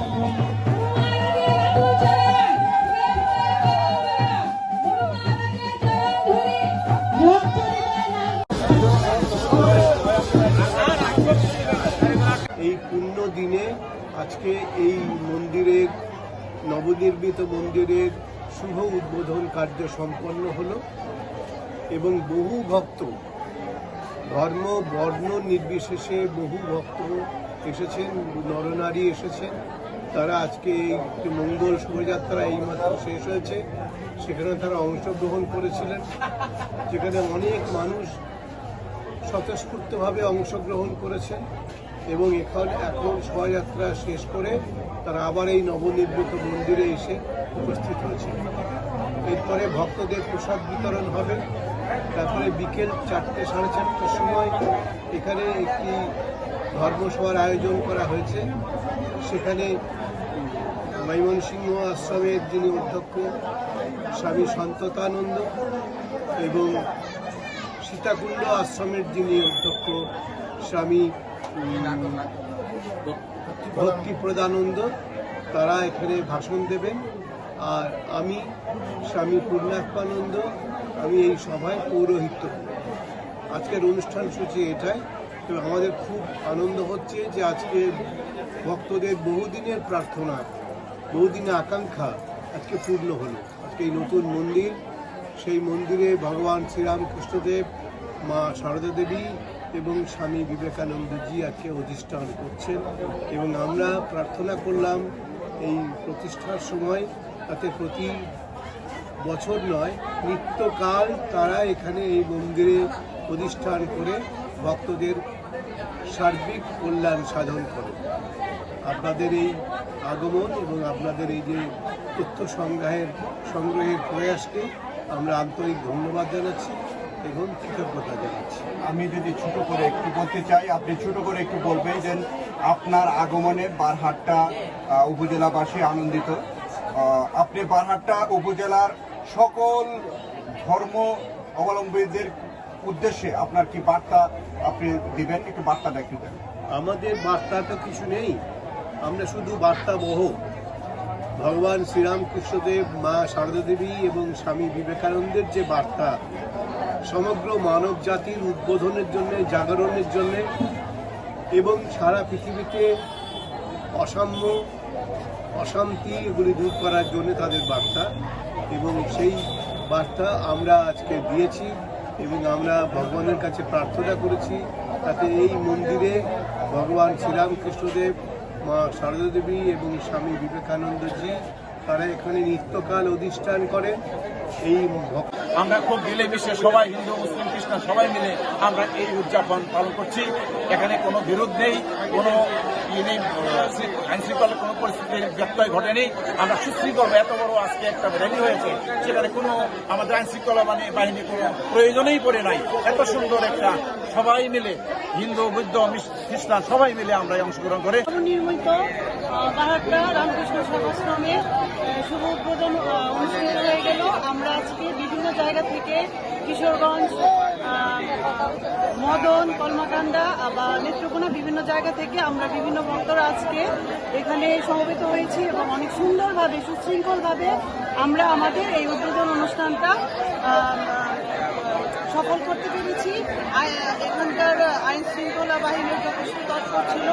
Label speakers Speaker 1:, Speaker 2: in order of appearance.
Speaker 1: এই দিনে আজকে এই মন্দিরের নবনির্মিত মন্দিরের শুভ উদ্বোধন কার্য সম্পন্ন হলো এবং বহু ভক্ত, ধর্ম, বর্ণ নির্বিশেষে বহু ভক্ত এসেছেন, নরনারী এসেছেন। তারা আজকে এই মঙ্গল শোভাযাত্রা এইমাত্র শেষ হয়েছে, সেখানে তারা অংশগ্রহণ করেছিলেন। যেখানে অনেক মানুষ স্বতঃস্ফূর্তভাবে অংশগ্রহণ করেছেন এবং এখন এখন শোভাযাত্রা শেষ করে তারা আবার এই নবনির্মিত মন্দিরে এসে উপস্থিত হয়েছে এরপরে ভক্তদের প্রসাদ বিতরণ হবে। তারপরে বিকেল চারটে, সাড়ে চারটের সময় এখানে একটি ধর্মসভার আয়োজন করা হয়েছে। সেখানে ময়মনসিংহ আশ্রমের যিনি অধ্যক্ষ, স্বামী সন্ততানন্দ এবং সীতাকুণ্ড আশ্রমের যিনি অধ্যক্ষ, স্বামী ভক্তি প্রদানন্দ তারা এখানে ভাষণ দেবেন। আর আমি স্বামী পূর্ণাত্মানন্দ আমি এই সভায় পৌরোহিত্য। আজকের অনুষ্ঠান সূচি এটাই তো আমাদের খুব আনন্দ হচ্ছে যে আজকে ভক্তদের বহুদিনের প্রার্থনা বহুদিনের আকাঙ্ক্ষা আজকে পূর্ণ হলো আজকে এই নতুন মন্দির, সেই মন্দিরে ভগবান শ্রীরামকৃষ্ণদেব, মা সারদা দেবী এবং স্বামী বিবেকানন্দজি আজকে অধিষ্ঠান করছেন এবং আমরা প্রার্থনা করলাম এই প্রতিষ্ঠার সময় তাতে প্রতি বছর নয়, নিত্যকাল তারা এখানে এই মন্দিরে প্রতিষ্ঠান করে ভক্তদের সার্বিক কল্যাণ সাধন করে। আপনাদের এই আগমন এবং আপনাদের এই যে তথ্য সংগ্রহের সংগ্রহের প্রয়াসকে আমরা আন্তরিক ধন্যবাদ জানাচ্ছি এবং কৃতজ্ঞতা জানাচ্ছি।
Speaker 2: আমি যদি ছোট করে একটু বলতে চাই, আপনি ছোট করে একটু বলবেন যে আপনার আগমনে বারহাট্টা উপজেলাবাসী আনন্দিত। আপনি বারহাট্টা উপজেলার সকল ধর্ম অবলম্বীদের উদ্দেশ্যে আপনার কি বার্তা আপনি দিবেন? একটু বার্তা একটু দেন।
Speaker 1: আমাদের বার্তা তো কিছু নেই। আমরা শুধু বার্তা বহ ভগবান শ্রীরামকৃষ্ণদেব, মা শারদা দেবী এবং স্বামী বিবেকানন্দের যে বার্তা, সমগ্র মানব জাতির উদ্বোধনের জন্য, জাগরণের জন্য এবং সারা পৃথিবীতে অসাম্য অশান্তি এগুলি দূর করার জন্য তাদের বার্তা। এবং সেই বার্তা আমরা আজকে দিয়েছি এবং আমরা ভগবানের কাছে প্রার্থনা করেছি তাতে এই মন্দিরে ভগবান শ্রীরামকৃষ্ণদেব, মা শারদা দেবী এবং স্বামী বিবেকানন্দজি তারা এখানে নিত্যকাল অধিষ্ঠান করেন। এই
Speaker 3: আমরা খুব মিলেমিশে সবাই হিন্দু, মুসলিম, খ্রিস্টান সবাই মিলে আমরা এই উদযাপন পালন করছি। এখানে কোনো বিরোধ নেই, কোনো ই নেই আইন শৃঙ্খলার কোনো পরিস্থিতির ব্যত্যয় ঘটেনি। আমরা সুশৃঙ্খল এত বড় আজকে একটা র্যালি হয়েছে, সেখানে কোনো আমাদের আইন শৃঙ্খলা মানে বাহিনী কোনো প্রয়োজনেই পড়ে নাই। এত সুন্দর একটা সবাই মিলে হিন্দু, বৌদ্ধ খ্রিস্টান সবাই মিলে আমরা অংশগ্রহণ করে
Speaker 4: বাহাত্রা রামকৃষ্ণ উদ্বোধন হয়ে আমরা আজকে বিভিন্ন জায়গা থেকে কিশোরগঞ্জ মদন, কলমাকান্দা বা নেত্রকোনা বিভিন্ন জায়গা থেকে আমরা বিভিন্ন ভক্তরা আজকে এখানে সমবেত হয়েছি এবং অনেক সুন্দরভাবে, সুশৃঙ্খলভাবে আমরা আমাদের এই উদ্বোধন অনুষ্ঠানটা সফল করতে পেরেছি। এখানকার আইন শৃঙ্খলা বাহিনীর যথেষ্ট তৎপর ছিল।